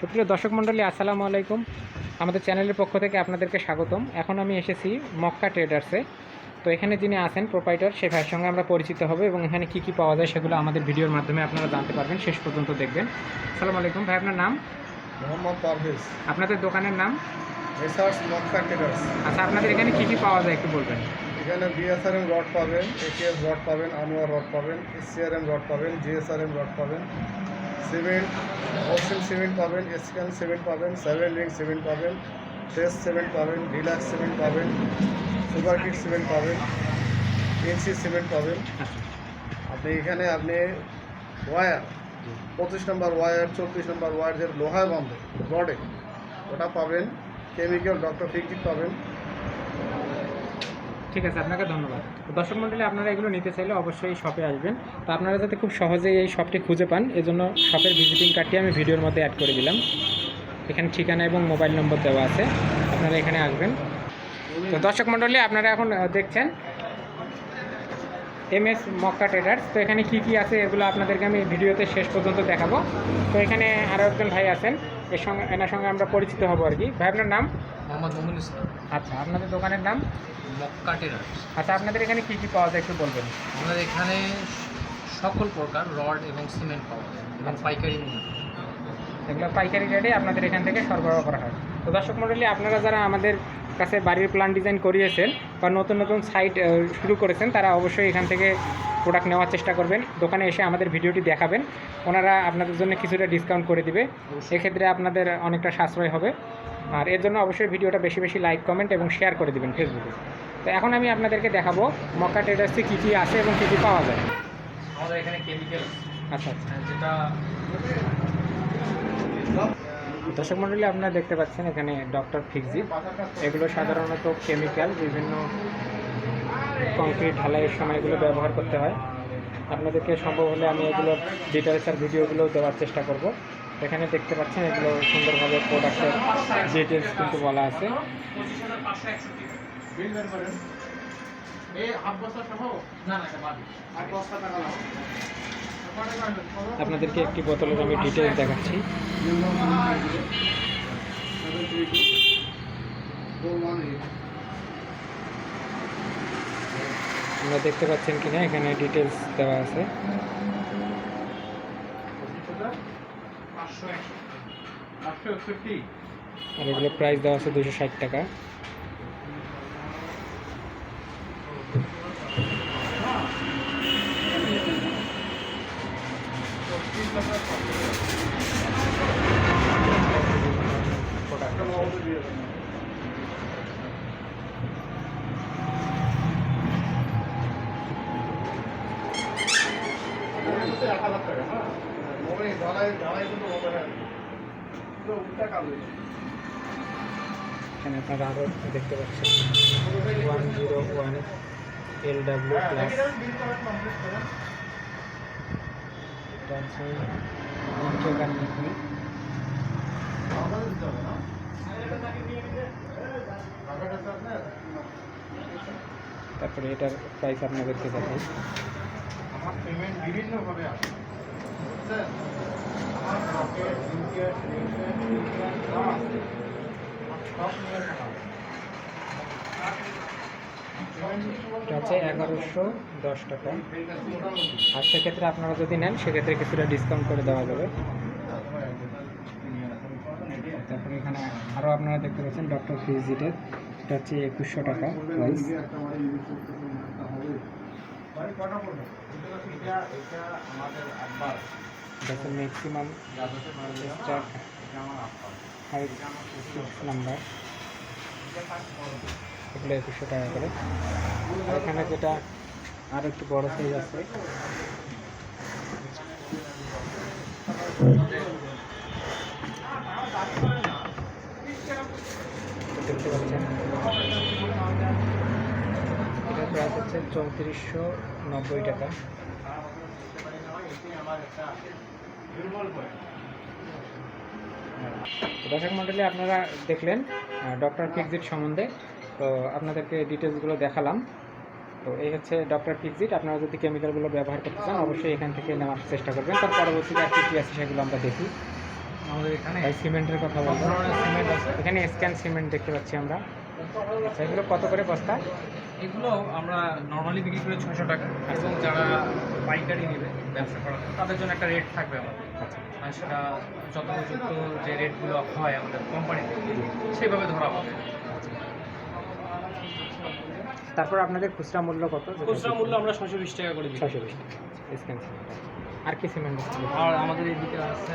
সুপ্রিয় দর্শক মণ্ডলী আসসালামু আলাইকুম। আমাদের চ্যানেলের পক্ষ থেকে আপনাদেরকে স্বাগতম। এখন আমি এসেছি মক্কা ট্রেডার্সে তো এখানে যিনি আছেন প্রোপাইটার সে ভাইয়ের সঙ্গে আমরা পরিচিত হব এবং এখানে কী কী পাওয়া যায় সেগুলো আমাদের ভিডিওর মাধ্যমে আপনারা জানতে পারবেন। শেষ পর্যন্ত দেখবেন। আসসালামু আলাইকুম। ভাই আপনার নাম? মোহাম্মদ পারভেজ। আপনাদের দোকানের নাম? রিসার্চ মক্কা ট্রেডার্স আচ্ছা আপনাদের এখানে কী কী পাওয়া যায় একটু বলবেন। এখানে বিএসআরএম রড পাবেন এটিএস রড পাবেন আনোয়ার রড পাবেন এসসিআরএম রড পাবেন জিএসআরএম রড পাবেন। সিমেন্ট ওশন সিমেন্ট পাবেন এসকান সিমেন্ট পাবেন সেভেন রিং সিমেন্ট পাবেন, ফ্রেশ সিমেন্ট পাবেন, ডিলাক্স সিমেন্ট পাবেন, সুপার কিট সিমেন্ট পাবেন, এনসি সিমেন্ট পাবেন। আপনি এখানে আপনি ওয়ার, পঁচিশ নম্বর ওয়ার, চব্বিশ নম্বর ওয়ার যে লোহায় বন্ধ, রডে, ওটা পাবেন, কেমিক্যাল, ডক্টর ফিকটিক পাবেন। ঠিক আছে, আপনাকে ধন্যবাদ। দর্শক মণ্ডলী আপনারা এগুলো নিতে চাইলে অবশ্যই শপে আসবেন। তো আপনারা যাতে খুব সহজেই এই শপটি খুঁজে পান, এজন্য শপের ভিজিটিং কার্ডটি আমি ভিডিওর মধ্যে অ্যাড করে দিলাম। এখানে ঠিকানা এবং মোবাইল নম্বর দেওয়া আছে, আপনারা এখানে আসবেন। তো দর্শক মণ্ডলী আপনারা এখন দেখছেন এম এস মক্কা ট্রেডার্স তো এখানে কি কি আছে এগুলো আপনাদেরকে আমি ভিডিওতে শেষ পর্যন্ত দেখাবো। তো এখানে আরও একজন ভাই আছেন, এর সঙ্গে, এনার সঙ্গে আমরা পরিচিত হব আর কি। ভাই, আপনার নাম? মোহাম্মদ মোমিন ইসলাম। আচ্ছা আপনাদের দোকানের নাম? মক্কা টেরার আচ্ছা আপনাদের এখানে কী কী পাওয়া যায় একটু বলবেন? আমাদের এখানে সকল প্রকার রড এবং সিমেন্ট পাওয়া যায় এবং পাইকারি মূল্য। এগুলো পাইকারি রেটে আপনাদের এখান থেকে সরবরাহ করা হয়। তো দর্শক মণ্ডলী আপনারা যারা আমাদের কাছে বাড়ির প্ল্যান ডিজাইন করিয়েছেন বা নতুন নতুন সাইট শুরু করেছেন তারা অবশ্যই এখান থেকে প্রোডাক্ট নেওয়ার চেষ্টা করবেন। দোকানে এসে আমাদের ভিডিওটি দেখাবেন। ওনারা আপনাদের জন্য কিছুটা ডিসকাউন্ট করে দিবে। এক্ষেত্রে আপনাদের অনেকটা সাশ্রয় হবে। আর এর জন্য অবশ্যই ভিডিওটা বেশি বেশি লাইক কমেন্ট এবং শেয়ার করে দিবেন ফেসবুকে তো এখন আমি আপনাদেরকে দেখাবো মক্কা ট্রেডার্সে কী কী আছে এবং কী কী পাওয়া যায়। আমাদের এখানে কেমিক্যাল আচ্ছা আচ্ছা। যেটা দর্শক মণ্ডলী আপনারা দেখতে পাচ্ছেন এখানে ডক্টর ফিক্সি এগুলো সাধারণত কেমিক্যাল বিভিন্ন কংক্রিট ঢালাইয়ের সময় এগুলো ব্যবহার করতে হয়। আপনাদেরকে সম্ভব হলে আমি এগুলো ডিটেলস আর ভিডিওগুলো দেওয়ার চেষ্টা করব। এখানে দেখতে পাচ্ছেন এগুলো সুন্দরভাবে প্রোডাক্টের ডিটেলস কিন্তু বলা আছে। আপনাদেরকে একটি বোতলের আমি ডিটেলস দেখাচ্ছি। আপনারা দেখতে পাচ্ছেন কিনা এখানে ডিটেলস দেওয়া আছে। আর এগুলো প্রাইস দেওয়া আছে দুশো ষাট টাকা। এখানে আপনারা আরও দেখতে পাচ্ছেন। One zero one L W plus এটা তারপরে এটার প্রাইস আপনাদেরকে দেখাই। আমার পেমেন্ট বিভিন্নভাবে আসে বুঝছেন আমার রকেট ইউপিএস যা আছে এগারোশো দশ টাকা। আর সেক্ষেত্রে আপনারা যদি নেন সেক্ষেত্রে কিছুটা ডিসকাউন্ট করে দেওয়া যাবে। তারপরে এখানে আরও আপনারা দেখতে পাচ্ছেন ডক্টর ফিজিটের এটা হচ্ছে একুশশো টাকা প্রাইস এটা হচ্ছে ম্যাক্সিমাম স্টার ফাইভ সিক্স এগুলো একুশশো টাকা করে। এখানে যেটা আর একটু বড় সাইজ আছে। দেখতে পাচ্ছেন? এটার প্রাইস হচ্ছে চৌত্রিশশো নব্বই টাকা। দর্শক মণ্ডলী আপনারা দেখলেন ডক্টর ফিক্সিট সম্বন্ধে। তো আপনাদেরকে ডিটেলসগুলো দেখালাম। তো এই হচ্ছে ডক্টর ফিক্সিট আপনারা যদি কেমিক্যালগুলো ব্যবহার করতে চান অবশ্যই এখান থেকে নেওয়ার চেষ্টা করবেন। তার পরবর্তীতে আর কী কী আছে সেগুলো আমরা দেখি। আমাদের এখানে সিমেন্টের কথা বলব সিমেন্ট আছে। এখানে স্ক্যান সিমেন্ট দেখতে পাচ্ছি আমরা। আচ্ছা এগুলো কত করে বস্তা? এগুলো আমরা নর্মালি বিক্রি করি ছশো টাকা। এবং যারা পাইকারি নেবে ব্যবসা করা তাদের জন্য একটা রেট থাকবে আমাদের। আচ্ছা। আর সেটা যথোপযুক্ত যে রেটগুলো হয় আমাদের কোম্পানিতে সেভাবে ধরা হবে। তারপর আপনাদের খুচরা মূল্য কত? খুচরা মূল্য আমরা ছশো বিশ টাকা করে বিক্রি ছশো বিশ সিমেন্ট আর কি সিমেন্ট আর আমাদের এদিকে আছে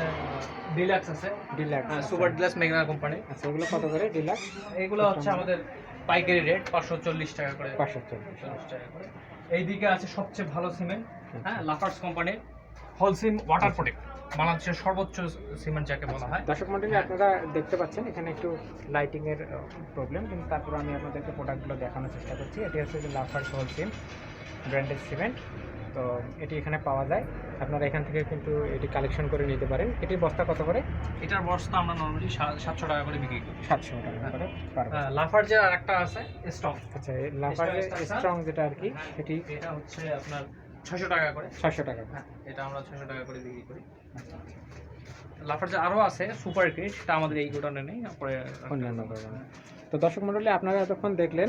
ডিলাক্স আছে। ডিলাক্স সুপার ডিলাক্স মেঘনা কোম্পানি আচ্ছা এগুলো কত করে? ডিলাক্স এগুলো হচ্ছে আমাদের পাইকারি রেট পাঁচশো চল্লিশ টাকা করে। পাঁচশো চল্লিশ চল্লিশ টাকা করে। এইদিকে আছে সবচেয়ে ভালো সিমেন্ট হ্যাঁ লাফার্স কোম্পানির হলসিম ওয়াটার প্রোটেক্ট বাংলাদেশের সর্বোচ্চ সিমেন্ট যাকে বলা হয়। দর্শক মন্ডলী আপনারা দেখতে পাচ্ছেন এখানে একটু লাইটিং এর প্রবলেম কিন্তু তারপর আমি আপনাদেরকে প্রোডাক্টগুলো দেখানোর চেষ্টা করছি। এটি হচ্ছে যে লাফার্স হোলসিম ব্র্যান্ডেড সিমেন্ট তো এটি এখানে পাওয়া যায়। আপনারা এখান থেকে কিন্তু এটি কালেকশন করে নিতে পারেন। এটির বস্তা কত করে? এটার বস্তা আমরা নর্মালি সাতশো টাকা করে বিক্রি করি। সাতশো টাকা করে পার লাফার যে আর একটা আছে স্টক আচ্ছা লাফার যে স্ট্রং যেটা আর কি সেটি এটা হচ্ছে আপনার ছশো টাকা করে। ছশো টাকা হ্যাঁ এটা আমরা ছশো টাকা করে বিক্রি করি। লাফার যে আরও আছে সুপার ক্রিট সেটা আমাদের এই গোডাউনে নেই পরে অন্যান্য তো দর্শক মণ্ডলী আপনারা এতক্ষণ দেখলেন